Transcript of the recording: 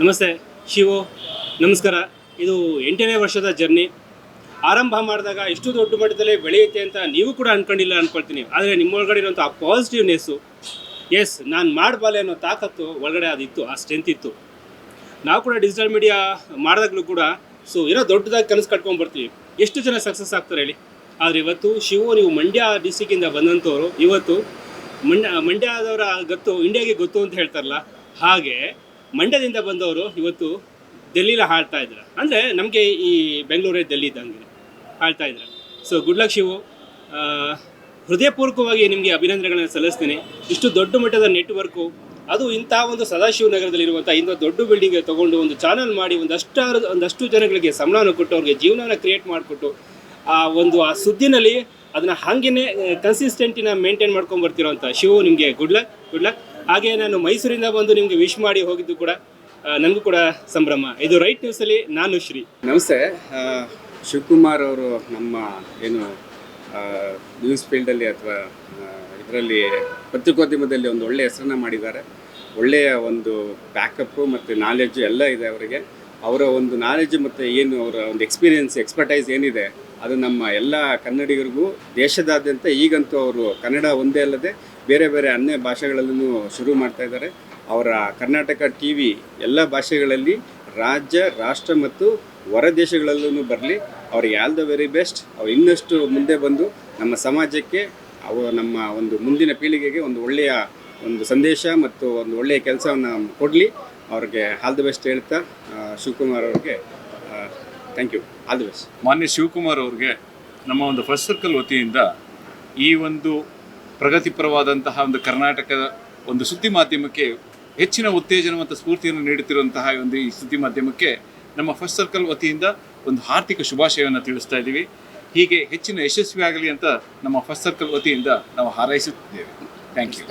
ನಮಸ್ತೆ, ಶಿವು. ನಮಸ್ಕಾರ. ಇದು ಎಂಟನೇ ವರ್ಷದ ಜರ್ನಿ. ಆರಂಭ ಮಾಡಿದಾಗ ಇಷ್ಟು ದೊಡ್ಡ ಮಟ್ಟದಲ್ಲಿ ಬೆಳೆಯುತ್ತೆ ಅಂತ ನೀವು ಕೂಡ ಅಂದ್ಕೊಂಡಿಲ್ಲ ಅಂದ್ಕೊಳ್ತೀನಿ ಆದರೆ ನಿಮ್ಮೊಳಗಡೆ ಇರುವಂಥ ಆ ಪಾಸಿಟಿವ್ನೆಸ್ಸು ಎಸ್ ನಾನು ಮಾಡ್ಬಾಲೆ ಅನ್ನೋ ತಾಕತ್ತು ಒಳಗಡೆ ಅದಿತ್ತು, ಆ ಸ್ಟ್ರೆಂತ್ ಇತ್ತು. ನಾವು ಕೂಡ ಡಿಜಿಟಲ್ ಮೀಡಿಯಾ ಮಾಡಿದಾಗಲೂ ಕೂಡ ಸೊ ಏನೋ ದೊಡ್ಡದಾಗಿ ಕನಸು ಕಟ್ಕೊಂಡು ಬರ್ತೀವಿ. ಎಷ್ಟು ಜನ ಸಕ್ಸಸ್ ಆಗ್ತಾರೆ ಹೇಳಿ? ಆದರೆ ಇವತ್ತು ಶಿವು, ನೀವು ಮಂಡ್ಯ ಡಿಸ್ಟಿಕ್ಕಿಂದ ಬಂದಂಥವ್ರು ಇವತ್ತು ಮಂಡ್ಯ ಮಂಡ್ಯದವರ ಗೊತ್ತು ಇಂಡಿಯಾಗೆ ಗೊತ್ತು ಅಂತ ಹೇಳ್ತಾರಲ್ಲ? ಹಾಗೆ ಮಂಡ್ಯದಿಂದ ಬಂದವರು ಇವತ್ತು ಡೆಲ್ಲಿಲ ಹಾಳ್ತಾ ಇದ್ದಾರೆ ಅಂದರೆ ನಮಗೆ ಈ ಬೆಂಗಳೂರೇ ಡೆಲ್ಲಿ ಇದ್ದಂಗೆ ಹಾಳ್ತಾ ಇದ್ದಾರೆ ಸೊ ಗುಡ್ ಲಕ್ ಶಿವು. ಹೃದಯಪೂರ್ವಕವಾಗಿ ನಿಮಗೆ ಅಭಿನಂದನೆಗಳನ್ನು ಸಲ್ಲಿಸ್ತೀನಿ. ಇಷ್ಟು ದೊಡ್ಡ ಮಟ್ಟದ ನೆಟ್ವರ್ಕು ಅದು ಇಂಥ ಒಂದು ಸದಾಶಿವನಗರದಲ್ಲಿರುವಂಥ ಇಂಥ ದೊಡ್ಡ ಬಿಲ್ಡಿಂಗ್ ತೊಗೊಂಡು ಒಂದು ಚಾನಲ್ ಮಾಡಿ ಒಂದಷ್ಟು ಒಂದಷ್ಟು ಜನಗಳಿಗೆ ಸಂಬಳನ ಕೊಟ್ಟು ಅವ್ರಿಗೆ ಜೀವನವನ್ನು ಕ್ರಿಯೇಟ್ ಮಾಡಿಕೊಟ್ಟು, ಆ ಒಂದು, ಆ ಸುದ್ದಿನಲ್ಲಿ ಅದನ್ನು ಹಾಗೇನೆ ಕನ್ಸಿಸ್ಟೆಂಟಿನ ಮೇಂಟೈನ್ ಮಾಡ್ಕೊಂಡು ಬರ್ತಿರೋಂಥ ಶಿವು, ನಿಮಗೆ ಗುಡ್ ಲಕ್ ಗುಡ್ ಲಕ್ ಹಾಗೆ ನಾನು ಮೈಸೂರಿಂದ ಬಂದು ನಿಮಗೆ ವಿಶ್ ಮಾಡಿ ಹೋಗಿದ್ದು ಕೂಡ ನನಗೂ ಕೂಡ ಸಂಭ್ರಮ. ಇದು ರೈಟ್ ನ್ಯೂಸಲ್ಲಿ ನಾನು ಶ್ರೀ. ನಮಸ್ತೆ. ಶಿವಕುಮಾರ್ ಅವರು ನಮ್ಮ ಏನು ನ್ಯೂಸ್ ನ್ಯೂಸ್ ಫೀಲ್ಡಲ್ಲಿ ಅಥವಾ ಇದರಲ್ಲಿ ಪತ್ರಿಕೋದ್ಯಮದಲ್ಲಿ ಒಂದು ಒಳ್ಳೆಯ ಹೆಸರನ್ನ ಮಾಡಿದ್ದಾರೆ. ಒಳ್ಳೆಯ ಒಂದು ಬ್ಯಾಕಪ್ಪು ಮತ್ತು ನಾಲೆಡ್ಜು ಎಲ್ಲ ಇದೆ ಅವರಿಗೆ. ಅವರ ಒಂದು ನಾಲೆಡ್ಜ್ ಮತ್ತು ಏನು, ಅವರ ಒಂದು ಎಕ್ಸ್ಪೀರಿಯನ್ಸ್ ಎಕ್ಸ್ಪರ್ಟೈಸ್ ಏನಿದೆ, ಅದು ನಮ್ಮ ಎಲ್ಲ ಕನ್ನಡಿಗರಿಗೂ ದೇಶದಾದ್ಯಂತ ಈಗಂತೂ ಅವರು ಕನ್ನಡ ಒಂದೇ ಅಲ್ಲದೆ ಬೇರೆ ಬೇರೆ ಅನ್ಯ ಭಾಷೆಗಳಲ್ಲೂ ಶುರು ಮಾಡ್ತಾ ಇದ್ದಾರೆ. ಅವರ ಕರ್ನಾಟಕ ಟಿ ವಿ ಎಲ್ಲ ಭಾಷೆಗಳಲ್ಲಿ ರಾಜ್ಯ, ರಾಷ್ಟ್ರ ಮತ್ತು ಹೊರ ದೇಶಗಳಲ್ಲೂ ಬರಲಿ ಅವ್ರಿಗೆ ಆಲ್ ದ ವೆರಿ ಬೆಸ್ಟ್, ಅವ್ರು ಇನ್ನಷ್ಟು ಮುಂದೆ ಬಂದು ನಮ್ಮ ಸಮಾಜಕ್ಕೆ, ಅವ ನಮ್ಮ ಒಂದು ಮುಂದಿನ ಪೀಳಿಗೆಗೆ ಒಂದು ಒಳ್ಳೆಯ ಒಂದು ಸಂದೇಶ ಮತ್ತು ಒಂದು ಒಳ್ಳೆಯ ಕೆಲಸವನ್ನು ಕೊಡಲಿ. ಅವ್ರಿಗೆ ಆಲ್ ದ ಬೆಸ್ಟ್ ಹೇಳ್ತಾ ಶಿವಕುಮಾರ್ ಅವ್ರಿಗೆ thank you all the best ಮಾನ್ಯ ಶಿವಕುಮಾರ್ ಅವ್ರಿಗೆ ನಮ್ಮ ಒಂದು ಫಸ್ಟ್ ಸರ್ಕಲ್ ವತಿಯಿಂದ ಈ ಒಂದು ಪ್ರಗತಿಪರವಾದಂತಹ ಒಂದು ಕರ್ನಾಟಕದ ಒಂದು ಸುದ್ದಿ ಮಾಧ್ಯಮಕ್ಕೆ ಹೆಚ್ಚಿನ ಉತ್ತೇಜನ ಮತ್ತು ಸ್ಫೂರ್ತಿಯನ್ನು ನೀಡುತ್ತಿರುವಂತಹ ಒಂದು ಈ ಸುದ್ದಿ ಮಾಧ್ಯಮಕ್ಕೆ ನಮ್ಮ ಫಸ್ಟ್ ಸರ್ಕಲ್ ವತಿಯಿಂದ ಒಂದು ಆರ್ಥಿಕ ಶುಭಾಶಯವನ್ನು ತಿಳಿಸ್ತಾ ಇದ್ದೀವಿ. ಹೀಗೆ ಹೆಚ್ಚಿನ ಯಶಸ್ವಿ ಆಗಲಿ ಅಂತ ನಮ್ಮ ಫಸ್ಟ್ ಸರ್ಕಲ್ ವತಿಯಿಂದ ನಾವು ಹಾರೈಸುತ್ತಿದ್ದೇವೆ. ಥ್ಯಾಂಕ್ ಯು